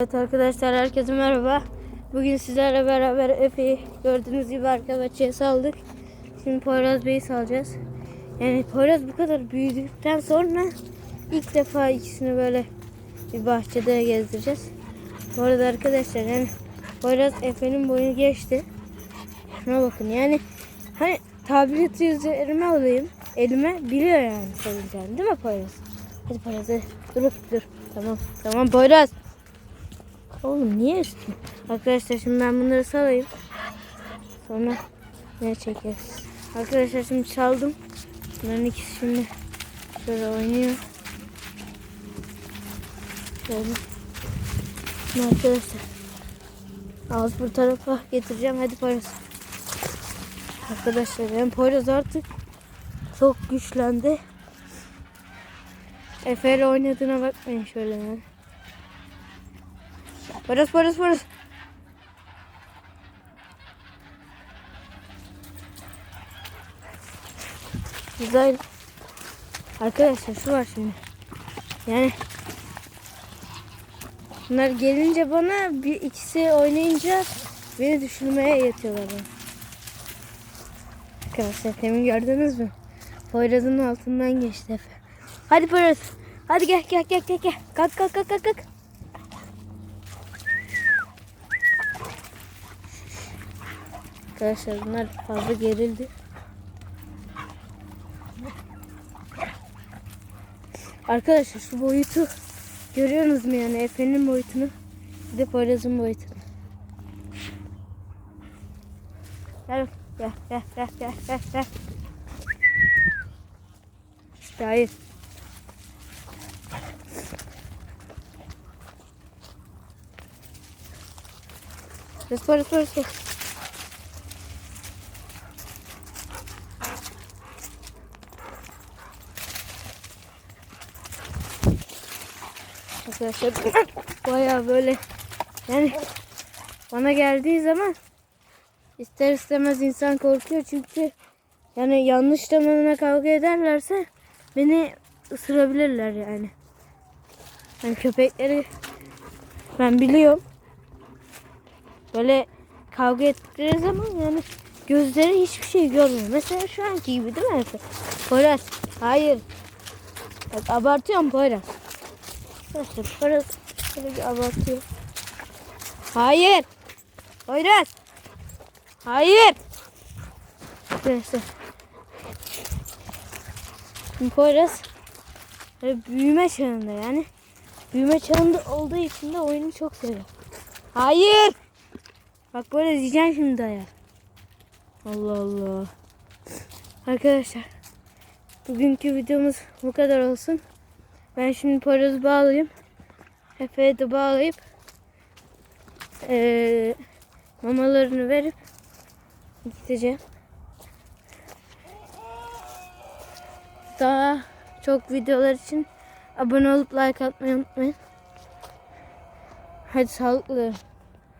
Evet arkadaşlar herkese merhaba. Bugün sizlerle beraber Efe'yi gördüğünüz gibi arka bahçeye saldık. Şimdi Poyraz Bey'i salacağız. Yani Poyraz bu kadar büyüdükten sonra ilk defa ikisini böyle bir bahçede gezdireceğiz. Bu arada arkadaşlar yani Poyraz Efe'nin boyunu geçti. Şuna bakın yani hani tableti üzerime alayım elime biliyor yani salacağını değil mi Poyraz? Hadi Poyraz hadi. dur dur tamam tamam Poyraz. Oğlum niye üstüne? Arkadaşlar şimdi ben bunları salayım. Sonra ne çekeriz? Arkadaşlar şimdi çaldım. Bunların ikisi şimdi şöyle oynuyor. Şöyle. Şimdi arkadaşlar. Ağız bu tarafa getireceğim. Hadi Poyraz. Arkadaşlar ben Poyraz artık çok güçlendi. Efe ile oynadığına bakmayın şöyle yani. Poyraz Poyraz Poyraz. Güzel. Arkadaşlar şu var şimdi. Yani bunlar gelince bana bir ikisi oynayınca beni düşürmeye yetiyorlar. Arkadaşlar demin gördünüz mü? Poyraz'ın altından geçti Efe. Hadi Poyraz. Hadi gel gel gel gel gel. Kalk kalk kalk kalk. kalk. Arkadaşlar bunlar fazla gerildi. Arkadaşlar şu boyutu görüyorsunuz mu yani Efe'nin boyutunu bir de Poyraz'ın boyutunu. Gel gel gel gel gel gel gel. İşte hayır. Poyraz Poyraz Poyraz. Arkadaşlar baya böyle yani bana geldiği zaman ister istemez insan korkuyor çünkü yani yanlış zamanına kavga ederlerse beni ısırabilirler yani. Yani köpekleri ben biliyorum. Böyle kavga ettikleri zaman yani gözleri hiçbir şey görmüyor. Mesela şu anki gibi değil mi? Poyraz. Hayır. Bak abartıyorum Poyraz. Arkadaşlar şöyle bir abartıyor. Hayır. Poyraz. Hayır. Arkadaşlar. Poyraz büyüme çağında yani. Büyüme çağında olduğu için de oyunu çok seviyor. Hayır. Bak böyle diyeceğim şimdi dayar. Allah Allah. Arkadaşlar. Bugünkü videomuz bu kadar olsun. Ben şimdi Poyraz'ı bağlayayım. Efe'ye de bağlayıp eee, mamalarını verip gideceğim. Daha çok videolar için abone olup like atmayı unutmayın. Hadi sağlıklı.